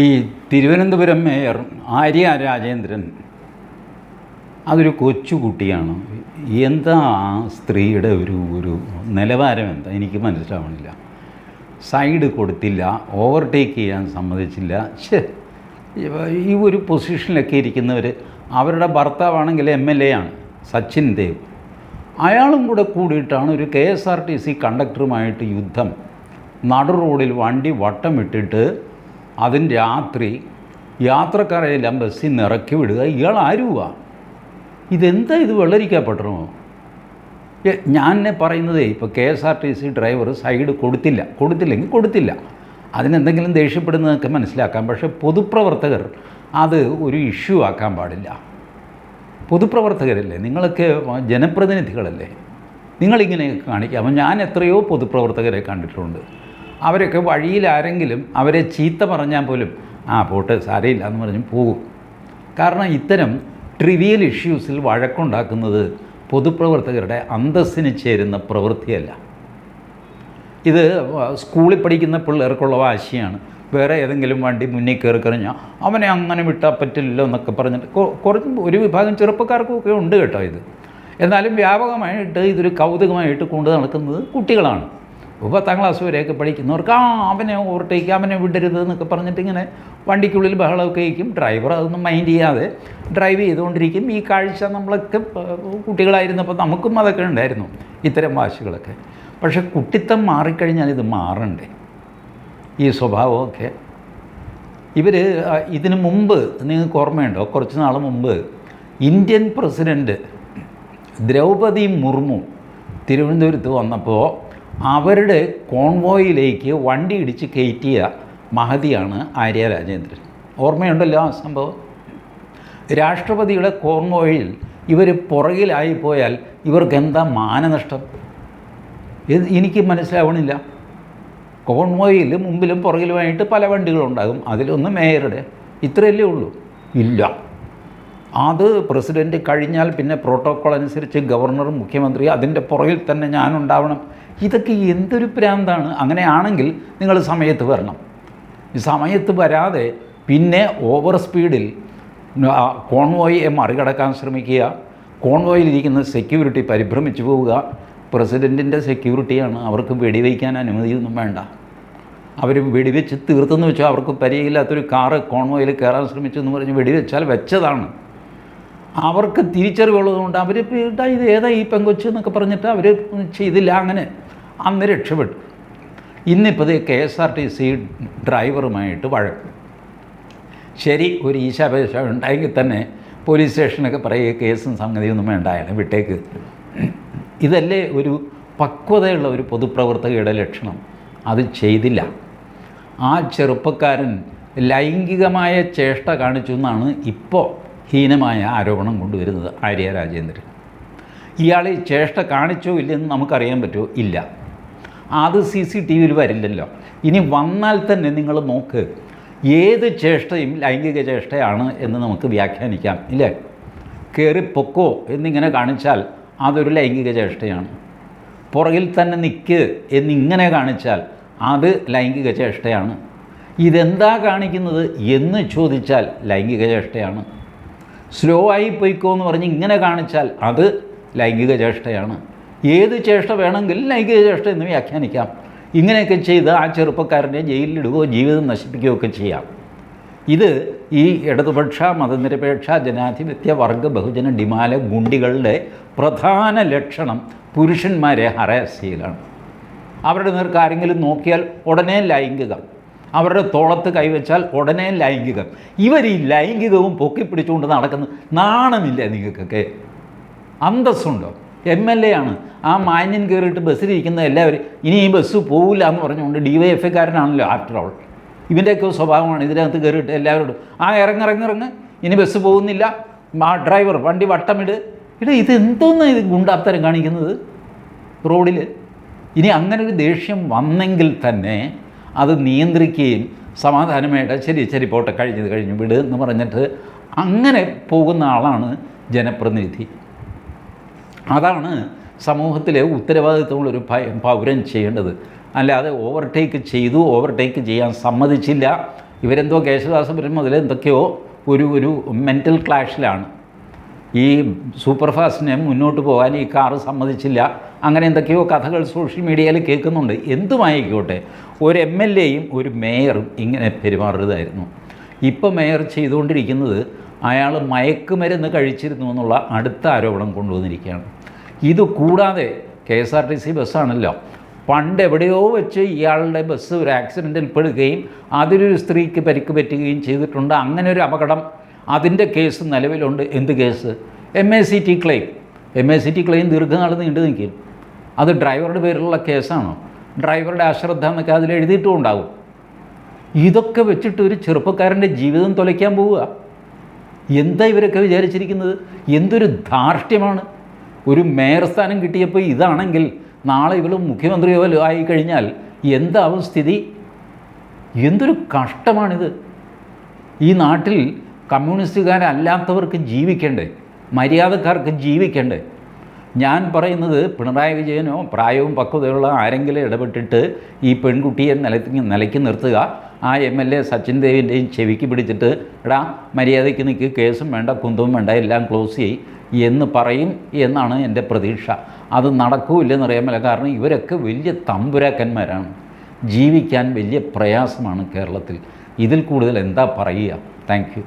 ഈ തിരുവനന്തപുരം മേയർ ആര്യ രാജേന്ദ്രൻ അതൊരു കൊച്ചുകുട്ടിയാണ്. എന്താ ആ സ്ത്രീയുടെ ഒരു ഒരു നിലവാരം എന്താ? എനിക്ക് മനസ്സിലാവണില്ല. സൈഡ് കൊടുത്തില്ല ഓവർടേക്ക് ചെയ്യാൻ സമ്മതിച്ചില്ല. ഈ ഒരു പൊസിഷനിലൊക്കെ ഇരിക്കുന്നവർ അവരുടെ ഭർത്താവാണെങ്കിൽ എം എൽ എ ആണ് സച്ചിൻ ദേവ്. അയാളും കൂടെ കൂടിയിട്ടാണ് ഒരു K S R T C കണ്ടക്ടറുമായിട്ട് യുദ്ധം. നടു റോഡിൽ വണ്ടി വട്ടമിട്ടിട്ട് അതിന് രാത്രി യാത്രക്കാരെല്ലാം ബസ്സിൽ നിന്ന് ഇറക്കി വിടുക. ഇയാൾ ആരുവാ ഇതെന്താ ഇത് വെള്ളരിക്കപ്പെട്ടണോ? ഞാൻ പറയുന്നതേ ഇപ്പോൾ K S R T C driver side കൊടുത്തില്ല. കൊടുത്തില്ലെങ്കിൽ കൊടുത്തില്ല. അതിനെന്തെങ്കിലും ദേഷ്യപ്പെടുന്നതൊക്കെ മനസ്സിലാക്കാം. പക്ഷേ പൊതുപ്രവർത്തകർ അത് ഒരു ഇഷ്യൂ ആക്കാൻ പാടില്ല. പൊതുപ്രവർത്തകരല്ലേ? നിങ്ങളൊക്കെ ജനപ്രതിനിധികളല്ലേ? നിങ്ങളിങ്ങനെ കാണിക്കുക അപ്പം ഞാൻ എത്രയോ പൊതുപ്രവർത്തകരെ കണ്ടിട്ടുണ്ട്. അവരൊക്കെ വഴിയിൽ ആരെങ്കിലും അവരെ ചീത്ത പറഞ്ഞാൽ പോലും ആ പോട്ട് സാരയില്ല എന്ന് പറഞ്ഞ് പോകും. കാരണം ഇത്തരം ട്രിവിയൽ ഇഷ്യൂസിൽ വഴക്കുണ്ടാക്കുന്നത് പൊതുപ്രവർത്തകരുടെ അന്തസ്സിന് ചേരുന്ന പ്രവൃത്തിയല്ല. ഇത് സ്കൂളിൽ പഠിക്കുന്ന പിള്ളേർക്കുള്ള വാശിയാണ്. വേറെ ഏതെങ്കിലും വണ്ടി മുന്നിൽ കയറി കഴിഞ്ഞാൽ അവനെ അങ്ങനെ വിട്ടാൽ പറ്റില്ല എന്നൊക്കെ പറഞ്ഞിട്ട് കുറച്ച് ഒരു വിഭാഗം ചെറുപ്പക്കാർക്കൊക്കെ ഉണ്ട് കേട്ടോ ഇത്. എന്നാലും വ്യാപകമായിട്ട് ഇതൊരു കൗതുകമായിട്ട് കൊണ്ടു നടക്കുന്നത് കുട്ടികളാണ്. പത്താം ക്ലാസ് വരെയൊക്കെ പഠിക്കുന്നവർക്ക് ആ അവനെ ഓവർടേക്ക് അവനെ വിടരുത് എന്നൊക്കെ പറഞ്ഞിട്ട് ഇങ്ങനെ വണ്ടിക്കുള്ളിൽ ബഹളമൊക്കെ ഇരിക്കും ഡ്രൈവർ അതൊന്നും മൈൻഡ് ചെയ്യാതെ ഡ്രൈവ് ചെയ്തുകൊണ്ടിരിക്കും. ഈ കാഴ്ച നമ്മളൊക്കെ കുട്ടികളായിരുന്നപ്പോൾ നമുക്കും അതൊക്കെ ഉണ്ടായിരുന്നു ഇത്തരം വാശികളൊക്കെ. പക്ഷേ കുട്ടിത്തം മാറിക്കഴിഞ്ഞാൽ ഇത് മാറണ്ടേ? ഈ സ്വഭാവമൊക്കെ. ഇവർ ഇതിനു മുമ്പ് നിങ്ങൾക്ക് ഓർമ്മയുണ്ടോ? കുറച്ച് നാൾ മുമ്പ് ഇന്ത്യൻ പ്രസിഡന്റ് ദ്രൗപദി മുർമു തിരുവനന്തപുരത്ത് വന്നപ്പോൾ അവരുടെ കോൺവോയിലേക്ക് വണ്ടി ഇടിച്ച് കയറ്റിയ മഹതിയാണ് ആര്യ രാജേന്ദ്രൻ. ഓർമ്മയുണ്ടല്ലോ ആ സംഭവം? രാഷ്ട്രപതിയുടെ കോൺവോയിൽ ഇവർ പുറകിലായി പോയാൽ ഇവർക്ക് എന്താ മാനനഷ്ടം? എനിക്ക് മനസ്സിലാവണില്ല. കോൺവോയിൽ മുമ്പിലും പുറകിലുമായിട്ട് പല വണ്ടികളുണ്ടാകും. അതിലൊന്ന് മേയറുടെ. ഇത്രയല്ലേ ഉള്ളൂ. ഇല്ല. അത് പ്രസിഡന്റ് കഴിഞ്ഞാൽ പിന്നെ പ്രോട്ടോക്കോൾ അനുസരിച്ച് ഗവർണറും മുഖ്യമന്ത്രിയും അതിന്റെ പുറകിൽ തന്നെ ഞാനുണ്ടാവണം ഇതൊക്കെ എന്തൊരു പ്രാന്താണ്? അങ്ങനെയാണെങ്കിൽ നിങ്ങൾ സമയത്ത് വരണം. ഈ സമയത്ത് വരാതെ പിന്നെ ഓവർ സ്പീഡിൽ കോൺവോയെ മറികടക്കാൻ ശ്രമിക്കുക കോൺവോയിലിരിക്കുന്ന സെക്യൂരിറ്റി പരിഭ്രമിച്ചു പോവുക പ്രസിഡന്റിന്റെ സെക്യൂരിറ്റിയാണ് അവർക്ക് വെടിവയ്ക്കാൻ അനുമതിയൊന്നും വേണ്ട. അവർ വെടിവെച്ച് തീർത്തെന്ന് വെച്ചാൽ അവർക്ക് പരിചയമില്ലാത്തൊരു കാറ് കോൺവോയിൽ കയറാൻ ശ്രമിച്ചു എന്ന് പറഞ്ഞ് വെടിവെച്ചാൽ വെച്ചതാണ്. അവർക്ക് തിരിച്ചറിവുള്ളതുകൊണ്ട് അവർ ഇത് ഏതാ ഈ പെങ്കൊച്ച് എന്നൊക്കെ പറഞ്ഞിട്ട് അവർ ചെയ്തില്ല അങ്ങനെ. അന്ന് രക്ഷപ്പെട്ടു. ഇന്നിപ്പോൾ K S R T C ഡ്രൈവറുമായിട്ട് വഴക്ക്. ശരി ഒരു ഈശാപേശ ഉണ്ടായെങ്കിൽ തന്നെ പോലീസ് സ്റ്റേഷനൊക്കെ പറയുക കേസും സംഗതിയൊന്നും വേണ്ടായാലും വിട്ടേക്ക്. ഇതല്ലേ ഒരു പക്വതയുള്ള ഒരു പൊതുപ്രവർത്തകയുടെ ലക്ഷണം? അത് ചെയ്തില്ല. ആ ചെറുപ്പക്കാരൻ ലൈംഗികമായ ചേഷ്ട കാണിച്ചു എന്നാണ് ഇപ്പോൾ ഹീനമായ ആരോപണം കൊണ്ടുവരുന്നത് ആര്യ രാജേന്ദ്രൻ. ഇയാൾ ഈ ചേഷ്ട കാണിച്ചോ ഇല്ലെന്ന് നമുക്കറിയാൻ പറ്റുമോ ഇല്ല. അത് സി സി ടി വിയിൽ വരില്ലല്ലോ. ഇനി വന്നാൽ തന്നെ നിങ്ങൾ നോക്ക് ഏത് ചേഷ്ടയും ലൈംഗിക ചേഷ്ടയാണ് എന്ന് നമുക്ക് വ്യാഖ്യാനിക്കാം ഇല്ലേ? കയറി പൊക്കോ എന്നിങ്ങനെ കാണിച്ചാൽ അതൊരു ലൈംഗിക ചേഷ്ടയാണ്. പുറകിൽ തന്നെ നിൽക്ക് എന്നിങ്ങനെ കാണിച്ചാൽ അത് ലൈംഗിക ചേഷ്ടയാണ്. ഇതെന്താ കാണിക്കുന്നത് എന്ന് ചോദിച്ചാൽ ലൈംഗിക ചേഷ്ടയാണ്. സ്ലോ ആയി പോയിക്കോ എന്ന് പറഞ്ഞ് ഇങ്ങനെ കാണിച്ചാൽ അത് ലൈംഗിക ചേഷ്ടയാണ്. ഏത് ചേഷ്ട വേണമെങ്കിൽ ലൈംഗിക ചേഷ്ട എന്ന് വ്യാഖ്യാനിക്കാം. ഇങ്ങനെയൊക്കെ ചെയ്ത് ആ ചെറുപ്പക്കാരനെ ജയിലിലിടുകയോ ജീവിതം നശിപ്പിക്കുകയോ ഒക്കെ ചെയ്യാം. ഇത് ഈ ഇടതുപക്ഷ മതനിരപേക്ഷ ജനാധിപത്യ വർഗ ബഹുജന ഡിമാല ഗുണ്ടികളുടെ പ്രധാന ലക്ഷണം പുരുഷന്മാരെ ഹറാസ് ചെയ്യലാണ്. അവരുടെ നേർക്ക് ആരെങ്കിലും നോക്കിയാൽ ഉടനെ ലൈംഗികം. അവരുടെ തോളത്ത് കൈവച്ചാൽ ഉടനെ ലൈംഗികം. ഇവർ ഈ ലൈംഗികവും പൊക്കിപ്പിടിച്ചുകൊണ്ട് നടക്കുന്ന നാണമില്ല നിങ്ങൾക്കൊക്കെ. അന്തസ്സുണ്ടോ? എം എൽ എ ആണ്. ആ മാന്യൻ കയറിയിട്ട് ബസ്സിലിരിക്കുന്ന എല്ലാവരും ഇനി ഈ ബസ് പോവില്ല എന്ന് പറഞ്ഞുകൊണ്ട് ഡി വൈ എഫ് എക്കാരനാണല്ലോ ആഫ്റ്റർ ഓൾ ഇവന്റെയൊക്കെ സ്വഭാവമാണ്. ഇതിനകത്ത് കയറിയിട്ട് എല്ലാവരോടും ആ ഇറങ്ങിറങ്ങിറങ്ങ് ഇനി ബസ് പോകുന്നില്ല. ആ ഡ്രൈവർ വണ്ടി വട്ടമിട്. ഇട ഇത് എന്തോന്ന് ഇത് ഗുണ്ടാത്തരം കാണിക്കുന്നത്? റോഡിൽ. ഇനി അങ്ങനെ ഒരു ദേഷ്യം വന്നെങ്കിൽ തന്നെ അത് നിയന്ത്രിക്കുകയും സമാധാനമായിട്ട് ശരി ശരി പോട്ടെ കഴിഞ്ഞത് കഴിഞ്ഞു വിട് എന്ന് പറഞ്ഞിട്ട് അങ്ങനെ പോകുന്ന ആളാണ് ജനപ്രതിനിധി. അതാണ് സമൂഹത്തിലെ ഉത്തരവാദിത്തമുള്ളൊരു പൗരൻ ചെയ്യേണ്ടത്. അല്ലാതെ ഓവർടേക്ക് ചെയ്തു ഓവർടേക്ക് ചെയ്യാൻ സമ്മതിച്ചില്ല. ഇവരെന്തോ കേശദാസപുരം മുതൽ എന്തൊക്കെയോ ഒരു ഒരു മെന്റൽ ക്ലാഷിലാണ് ഈ സൂപ്പർ ഫാസ്റ്റിനെ മുന്നോട്ട് പോകാൻ ഈ കാറ് സമ്മതിച്ചില്ല. അങ്ങനെ എന്തൊക്കെയോ കഥകൾ സോഷ്യൽ മീഡിയയിൽ കേൾക്കുന്നുണ്ട്. എന്തുമായിക്കോട്ടെ ഒരു എം എൽ എയും ഒരു മേയറും ഇങ്ങനെ പെരുമാറുന്നതായിരുന്നു ഇപ്പോൾ മേയർ ചെയ്തുകൊണ്ടിരിക്കുന്നത് അയാൾ മയക്കുമരുന്ന് കഴിച്ചിരുന്നു എന്നുള്ള അടുത്ത ആരോപണം കൊണ്ടുവന്നിരിക്കുകയാണ്. ഇത് കൂടാതെ K S R T C ബസ്സാണല്ലോ. പണ്ട് എവിടെയോ വെച്ച് ഇയാളുടെ ബസ് ഒരു ആക്സിഡന്റിൽ പെടുകയും അതിലൊരു സ്ത്രീക്ക് പരിക്ക് പറ്റുകയും ചെയ്തിട്ടുണ്ട്. അങ്ങനെ ഒരു അപകടം അതിന്റെ കേസ് നിലവിലുണ്ട്. എന്ത് case? M A C T claim M A C T claim ദീർഘനാൾ നീണ്ടു നിൽക്കും. അത് ഡ്രൈവറുടെ പേരിലുള്ള കേസാണോ. ഡ്രൈവറുടെ അശ്രദ്ധ എന്നൊക്കെ അതിൽ എഴുതിയിട്ടും ഉണ്ടാകും. ഇതൊക്കെ വെച്ചിട്ട് ഒരു ചെറുപ്പക്കാരന്റെ ജീവിതം തുലയ്ക്കാൻ പോവുക. എന്താ ഇവരൊക്കെ വിചാരിച്ചിരിക്കുന്നത്? എന്തൊരു ധാർഷ്ട്യമാണ്. ഒരു മേയർ സ്ഥാനം കിട്ടിയപ്പോൾ ഇതാണെങ്കിൽ നാളെ ഇവൾ മുഖ്യമന്ത്രിയോ ആയിക്കഴിഞ്ഞാൽ ആയി കഴിഞ്ഞാൽ എന്താവും സ്ഥിതി? എന്തൊരു കഷ്ടമാണിത്. ഈ നാട്ടിൽ കമ്മ്യൂണിസ്റ്റുകാരല്ലാത്തവർക്ക് ജീവിക്കണ്ടേ? മര്യാദക്കാർക്ക് ജീവിക്കണ്ടേ? ഞാൻ പറയുന്നത് പിണറായി വിജയനോ പ്രായവും പക്വതയുള്ള ആരെങ്കിലും ഇടപെട്ടിട്ട് ഈ പെൺകുട്ടിയെ നിലയ്ക്ക് നിലയ്ക്ക് നിർത്തുക ആ എം എൽ എ സച്ചിൻ ദേവിന്റെയും ചെവിക്ക് പിടിച്ചിട്ട് എടാ മര്യാദയ്ക്ക് നിൽക്ക് കേസും വേണ്ട കുന്തവും വേണ്ട എല്ലാം ക്ലോസ് ചെയ്യും എന്ന് പറയും എന്നാണ് എന്റെ പ്രതീക്ഷ. അത് നടക്കൂല്ലെന്നറിയാമല്ല കാരണം ഇവരൊക്കെ വലിയ തമ്പുരാക്കന്മാരാണ്. ജീവിക്കാൻ വലിയ പ്രയാസമാണ് കേരളത്തിൽ. ഇതിൽ കൂടുതൽ എന്താ പറയുക? താങ്ക്